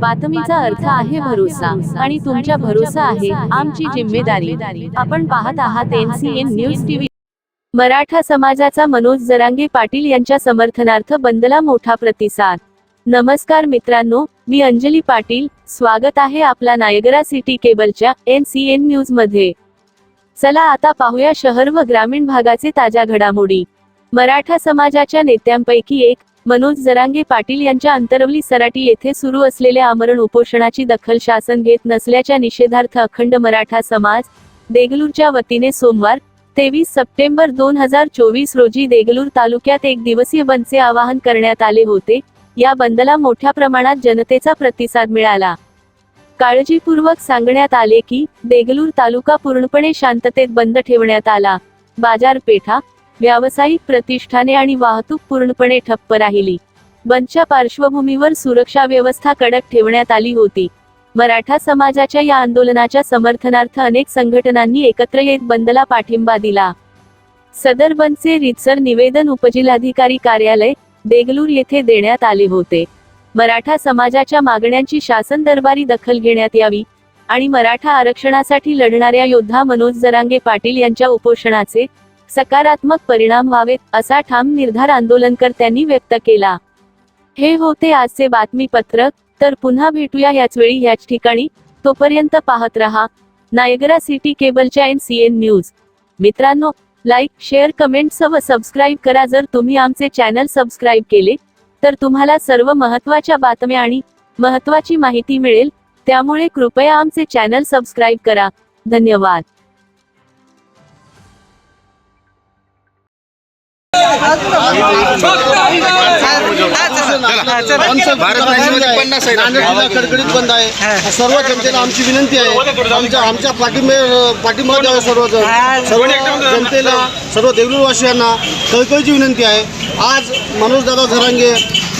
बातमीचा अर्थ आहे भरोसा आणि तुमच्या भरोसा आहे आमची जिम्मेदारी. आपण पाहत आहात एनसीएन न्यूज टीव्ही. मराठा समाजाचा मनोज जरांगे पाटील यांच्या समर्थनार्थ बंदला मोठा प्रतिसाद. नमस्कार मित्रांनो मी अंजली पाटील. स्वागत आहे आपला नायगरा सिटी केबलच्या एन सी एन न्यूजमध्ये चला आता पाहूया शहर व ग्रामीण भागाचे ताज्या घडामोडी. मराठा समाजाच्या नेत्यांपैकी एक मनोज जरांगे पाटील यांच्या अंतरवली सराटी येथे सुरू असलेल्या आमरण उपोषणाची दखल शासन घेत नसल्याच्या निषेधार्थ अखंड मराठा समाज देगलूरच्या वतीने सोमवार तेवीस सप्टेंबर दोन हजार चोवीस रोजी देगलूर तालुक्यात एक दिवसीय बंदचे आवाहन करण्यात आले होते. या बंदला मोठ्या प्रमाणात जनतेचा प्रतिसाद मिळाला. काळजीपूर्वक सांगण्यात आले की देगलूर तालुका पूर्णपणे शांततेत बंद ठेवण्यात आला. बाजारपेठा व्यावसायिक प्रतिष्ठाने आणि वाहतूक पूर्णपणे ठप्प राहिली. बंदच्या पार्श्वभूमीवर सुरक्षा व्यवस्था कडक ठेवण्यात आली होती. मराठा समाजाच्या या आंदोलनाच्या समर्थनार्थ अनेक संघटनांनी एकत्र येत बंदला पाठिंबा दिला. सदर बंदचे रितसर निवेदन उपजिल्हाधिकारी कार्यालय देगलूर येथे देण्यात आले होते. मराठा समाजाच्या मागण्यांची शासन दरबारी दखल घेण्यात यावी आणि मराठा आरक्षणासाठी लढणाऱ्या योद्धा मनोज जरांगे पाटील यांच्या उपोषणाचे सकारात्मक परिणाम व्हावेत असा ठाम निर्धार आंदोलनकर्त्यांनी व्यक्त केला. हे होते आजचे बातमीपत्र तर पुन्हा भेटूया याच वेळी याच ठिकाणी. तोपर्यंत पाहत रहा नायगरा सिटी केबलच्या एन सी एन न्यूज. मित्रांनो लाईक शेअर कमेंट्स व सबस्क्राईब करा जर तुम्ही आमचे चॅनल सबस्क्राईब केले तर तुम्हाला सर्व महत्त्वाच्या बातम्या आणि महत्त्वाची माहिती मिळेल. त्यामुळे कृपया आमचे चॅनल सबस्क्राईब करा. धन्यवाद. कडकडीत बंद आहे. सर्व जनतेला आमची विनंती आहे. आमच्या आमच्या पाठिंबे पाठिंबा द्यावा सर्वजण. सर्व जनतेला सर्व देगलूरवासियांना कळकळीची विनंती आहे. आज मनोजदादा झरांगे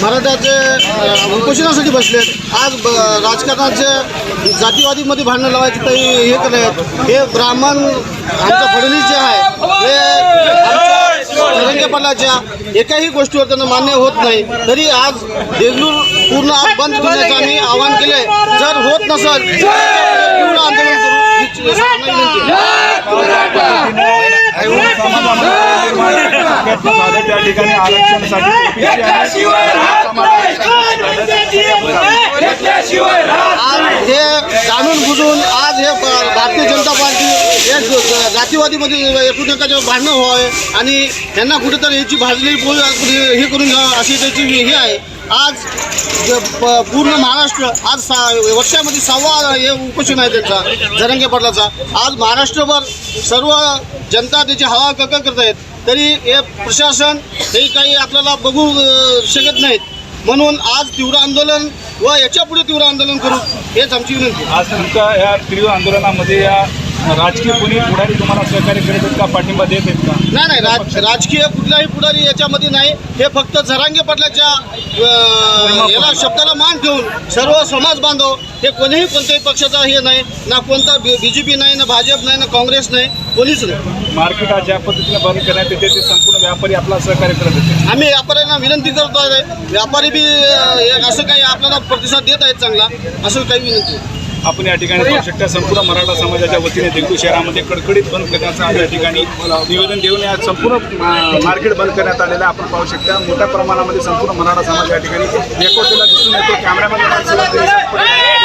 मराठ्याचे उपोषणासाठी बसलेत. आज ब- राजकारणाचे जातीवादीमध्ये भांडणं लावायची काही हे करत हे ब्राह्मण आमचं फडणवीस जे आहे हे आमच्या एकाही गोष्टीवर त्यांना मान्य होत नाही. तरी आज देगलूर पूर्ण आज बंद करण्याचं आम्ही आवाहन केले जर होत नसेल आंदोलन करू त्या ठिकाणी आरक्षणासाठी आज हे जाणून बुजून आज हे भारतीय जनता जातीवादीमध्ये एकमेकाचे भांडणं होय आणि त्यांना कुठेतरी याची भाजलेली पोळी हे करून घ्यावं अशी त्याची हे आहे. आज पूर्ण महाराष्ट्र आज सा वर्षामध्ये सहावा हे उपोषण आहे त्यांचा जरंगे पाटलाचा. आज महाराष्ट्रभर सर्व जनता त्याची हवा कक करत आहेत. तरी हे प्रशासन हे काही आपल्याला बघू शकत नाहीत. म्हणून आज तीव्र आंदोलन व याच्यापुढे तीव्र आंदोलन करू हेच आमची विनंती. आज तुमच्या या तीव्र आंदोलनामध्ये या राजकीय कोणी पुढारी तुम्हाला सहकार्य करत आहेत का? पाठिंबा देत आहेत का? नाही नाही राज राजकीय कुठलाही पुढारी याच्यामध्ये नाही. हे फक्त झरांगे पाटलाच्या याला शब्दाला मान ठेवून सर्व समाज बांधव हे कोणीही कोणत्याही पक्षाचा हे नाही ना कोणता बी जे पी नाही ना भाजप नाही ना काँग्रेस नाही कोणीच नाही. मार्केट आज ज्या पद्धतीने बंद करण्यात येते ते संपूर्ण व्यापारी आपला सहकार्य करत होते आम्ही व्यापाऱ्यांना विनंती करतो आहे. व्यापारी बी असं काही आपल्याला प्रतिसाद देत आहेत चांगला असं काही विनंती. आपण या ठिकाणी पाहू शकता संपूर्ण मराठा समाजाच्या वतीने देगलूर शहरामध्ये कडकडीत बंद करण्याचं आज या ठिकाणी निवेदन देऊन या संपूर्ण मार्केट बंद करण्यात आलेलं आपण पाहू शकता मोठ्या प्रमाणामध्ये संपूर्ण मराठा समाज या ठिकाणी एकवटलेला दिसून येतो. कॅमेरामध्ये